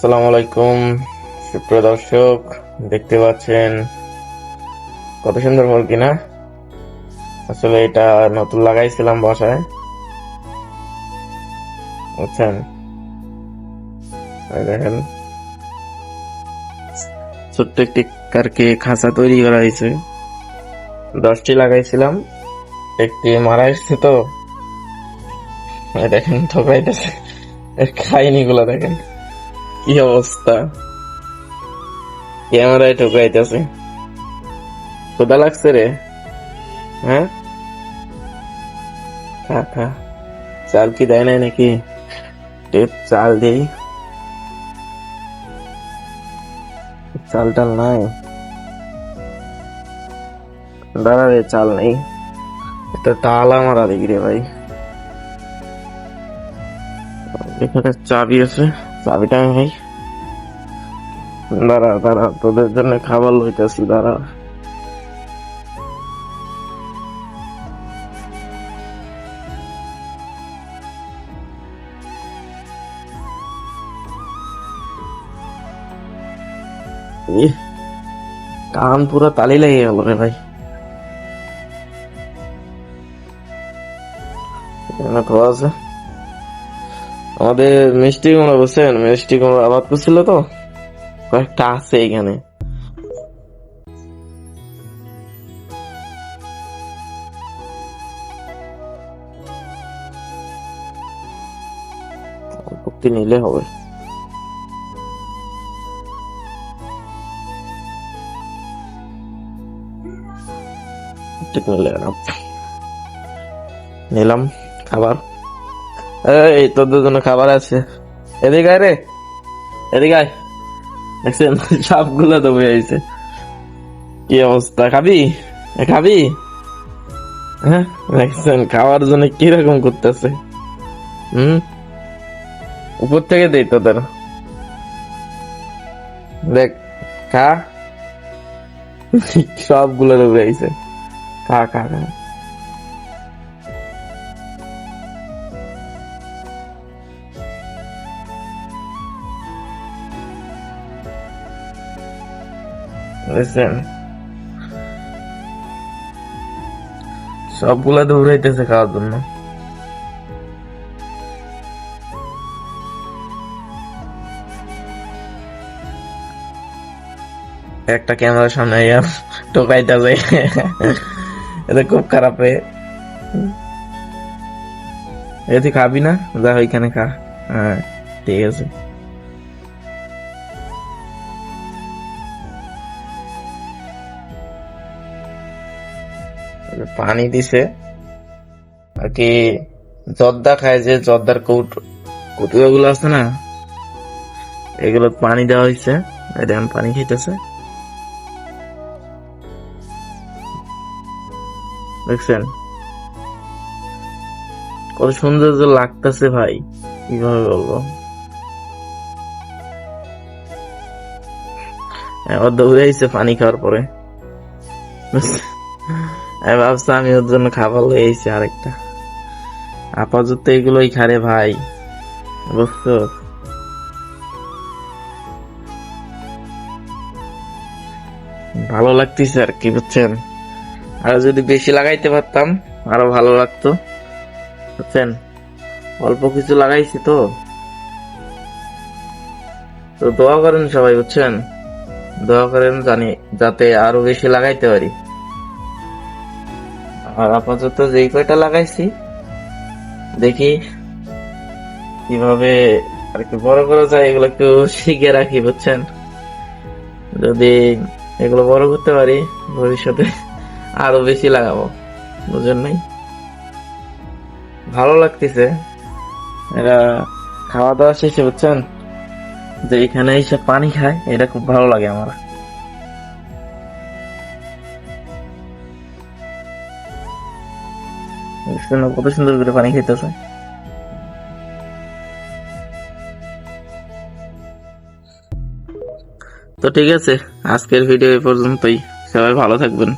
আসসালামু আলাইকুম, সুপ্রিয় দর্শক, দেখতে পাচ্ছেন কত সুন্দর মুরগি কিনা? আসলে এটা নতুন লাগাইছিলাম বাসায়। বুঝছেন? দেখেন। ছোট্ট একটি কারকে খাঁচা তৈরি করা হয়েছে। দশটি লাগাইছিলাম। একটি মারা এসছে তো। দেখেন ঠকাইতেছে খাইনি গুলো দেখেন। কি অবস্থা? ক্যামেরায় ঠকাইতেছে কোথা লাগছে রে। হ্যাঁ? খা চাল কি দেয় নাই নাকি? টেপ চাল দেই চাল টাল নাই। দাঁড়া রে, চাল নেই। এটা তালা মারা দেখি রে ভাই। এখানে চাবি আছে। চাবিটা ভাই? দাঁড়া দাঁড়া তোদের জন্য খাবার লইতেছি দাঁড়া। কান পুরো তালি লেগে গেল রে ভাই। এখানে খোয়া আছে। আমাদের মিষ্টি কুমড়া, বুঝছেন? মিষ্টি কুমড়া আবাদ করছিল তো। কয়েকটা আছে এখানে। নিলে হবে। নিলাম খাবার এই, তোদের জন্য খাবার আছে। এদিকে আয় রে। এদিকে আয়। দেখছেন সবগুলো তো বয়ে আইছে। কি অবস্থা? খাবি? খাবি? হ্যাঁ দেখছেন, খাওয়ার জন্য কীরকম করতেছে। হুম? উপর থেকে দেই তোদের। দেখ, খা। সবগুলো ডুবে আইছে। খা খা খা। বুঝছেন সবগুলা দৌড়াইতেছে খাওয়ার জন্য। একটা ক্যামেরার সামনে আইয়া টোকাইতেছে এটা খুব খারাপ হয়ে এ খাবি না? যা, ওইখানে খা। হ্যাঁ ঠিক আছে। পানি দিছে। আর কি জর্দা খায় যে জর্দার কৌট কৌটুকা গুলো আছে না এগুলো পানি দেওয়া হয়েছে দেখেন পানি খেতেছে। দেখছেন? কত সুন্দর যে লাগতেছে ভাই, কীভাবে বলব? এবার দৌড়াইছে পানি খাওয়ার পরে। আমি ভাবছি আমি ওর জন্য খাবার এসেছি আরেকটা। আপাতত এগুলোই খারে ভাই, বুঝছ? ভালো লাগতেছে আর কি, বুঝছেন? আর যদি বেশি লাগাইতে পারতাম, আরও ভালো লাগতো, বুঝছেন? অল্প কিছু লাগাইছি তো। তো দোয়া করেন সবাই, বুঝছেন? দোয়া করেন জানি, যাতে আরও বেশি লাগাইতে পারি। আর আপাতত যেই কয়টা লাগাইছি, দেখি কীভাবে আর কি বড় করা যায়, এগুলো একটু শিখে রাখি, বুঝছেন? যদি এগুলো বড় করতে পারি, ভবিষ্যতে আরও বেশি লাগাবো, বুঝেন নাই? ভালো লাগতেছে। এরা খাওয়া দাওয়া শেষে, বুঝছেন? যে এখানে এসে পানি খায়, এটা খুব ভালো লাগে আমার। দেখছেন না কত সুন্দর করে পানি খেতেছে তো ঠিক আছে, আজকের ভিডিও এই পর্যন্তই। সবাই ভালো থাকবেন।